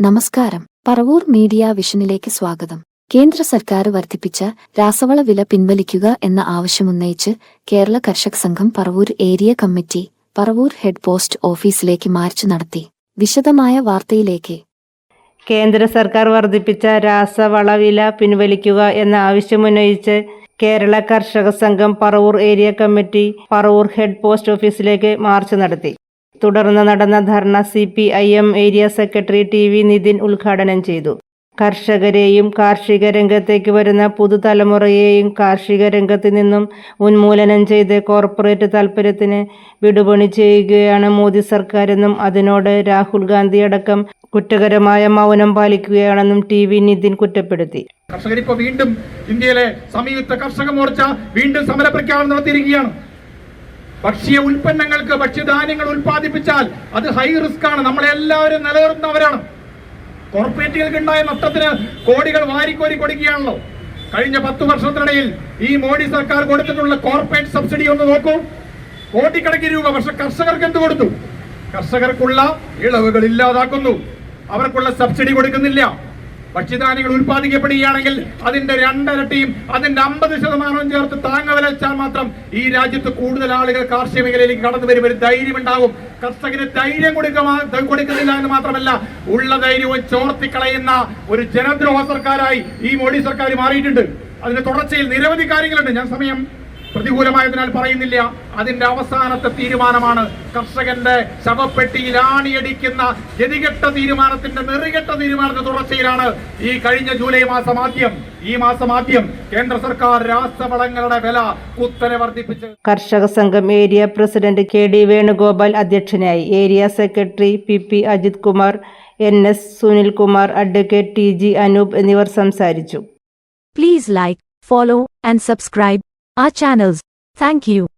നമസ്കാരം. പറവൂർ മീഡിയ വിഷനിലേക്ക് സ്വാഗതം. കേന്ദ്ര സർക്കാർ വർദ്ധിപ്പിച്ച രാസവള വില പിൻവലിക്കുക എന്ന ആവശ്യമുന്നയിച്ച് കേരള കർഷക സംഘം Paravur area committee Paravur head post ഓഫീസിലേക്ക് മാർച്ച് നടത്തി. വിശദമായ വാർത്തയിലേക്ക്. കേന്ദ്ര സർക്കാർ വർദ്ധിപ്പിച്ച രാസവള വില പിൻവലിക്കുക എന്ന ആവശ്യമുന്നയിച്ച് കേരള കർഷക സംഘം Paravur area committee Paravur head post ഓഫീസിലേക്ക് മാർച്ച് നടത്തി. തുടർന്ന് നടന്ന ധർണ C P I M area secretary T V Nithin ഉദ്ഘാടനം ചെയ്തു. കർഷകരെയും കാർഷിക രംഗത്തേക്ക് വരുന്ന പുതുതലമുറയെയും കാർഷിക രംഗത്ത് നിന്നും ഉന്മൂലനം ചെയ്ത് കോർപ്പറേറ്റ് താൽപ്പര്യത്തിന് വിടുപണി ചെയ്യുകയാണ് മോദി സർക്കാരെന്നും അതിനോട് രാഹുൽ ഗാന്ധി അടക്കം കുറ്റകരമായ മൗനം പാലിക്കുകയാണെന്നും ടി വി നിതിൻ കുറ്റപ്പെടുത്തി. കർഷകരിപ്പോ വീണ്ടും ഇന്ത്യയിലെ സംയുക്ത കർഷക മോർച്ച വീണ്ടും സമരപ്രഖ്യാപനം നടത്തിയിരിക്കുകയാണ്. ഭക്ഷ്യ ഉൽപ്പന്നങ്ങൾക്ക് ഭക്ഷ്യധാന്യങ്ങൾ ഉൽപ്പാദിപ്പിച്ചാൽ അത് ഹൈ റിസ്ക് ആണ്. നമ്മളെല്ലാവരും നിലനിർത്തുന്നവരാണ്. കോർപ്പറേറ്റുകൾക്ക് ഉണ്ടായ നഷ്ടത്തിന് കോടികൾ വാരിക്കോരി കൊടുക്കുകയാണല്ലോ. കഴിഞ്ഞ പത്ത് വർഷത്തിനിടയിൽ ഈ മോഡി സർക്കാർ കൊടുത്തിട്ടുള്ള കോർപ്പറേറ്റ് സബ്സിഡി ഒന്ന് നോക്കൂ. കോടിക്കണക്കിന് രൂപ പക്ഷെ കർഷകർക്ക് എന്ത് കൊടുത്തു? കർഷകർക്കുള്ള ഇളവുകൾ ഇല്ലാതാക്കുന്നു. അവർക്കുള്ള സബ്സിഡി കൊടുക്കുന്നില്ല. ഭക്ഷ്യധാന്യങ്ങൾ ഉൽപ്പാദിക്കപ്പെടുകയാണെങ്കിൽ അതിന്റെ രണ്ടരട്ടിയും അതിന്റെ അമ്പത് ശതമാനവും ചേർത്ത് താങ്ങ വില വെച്ചാൽ മാത്രം ഈ രാജ്യത്ത് കൂടുതൽ ആളുകൾ കാർഷിക മേഖലയിലേക്ക് കടന്നു വരും. ഒരു ധൈര്യം ഉണ്ടാവും. കർഷകന് ധൈര്യം കൊടുക്കുക കൊടുക്കുന്നില്ല എന്ന് മാത്രമല്ല ഉള്ള ധൈര്യവും ചോർത്തിക്കളയുന്ന ഒരു ജനദ്രോഹ സർക്കാരായി ഈ മോഡി സർക്കാർ മാറിയിട്ടുണ്ട്. അതിന്റെ തുടർച്ചയിൽ നിരവധി കാര്യങ്ങളുണ്ട്. ഞാൻ സമയം പ്രതികൂലമായതിനാൽ പറയുന്നില്ല. അതിന്റെ അവസാനത്തെ തീരുമാനമാണ് കർഷകന്റെ ശവപ്പെട്ടിയിൽ ആണിയടിക്കുന്ന ഗതികെട്ട തീരുമാനത്തിന്റെ നെറികെട്ട തീരുമാനത്തിന്റെ തുടർച്ചയിലാണ് ഈ കഴിഞ്ഞ ജൂലൈ മാസം ആദ്യം ഈ മാസം ആദ്യം കേന്ദ്ര സർക്കാർ രാസവളങ്ങളുടെ വില കുത്തനെ വർദ്ധിപ്പിച്ച് കർഷക സംഘം area president K D Venugopal അധ്യക്ഷനായി. Area secretary P P Ajith Kumar N S Sunilkumar advocate T G Anoop എന്നിവർ സംസാരിച്ചു. Please like follow and subscribe. Our channels. Thank you.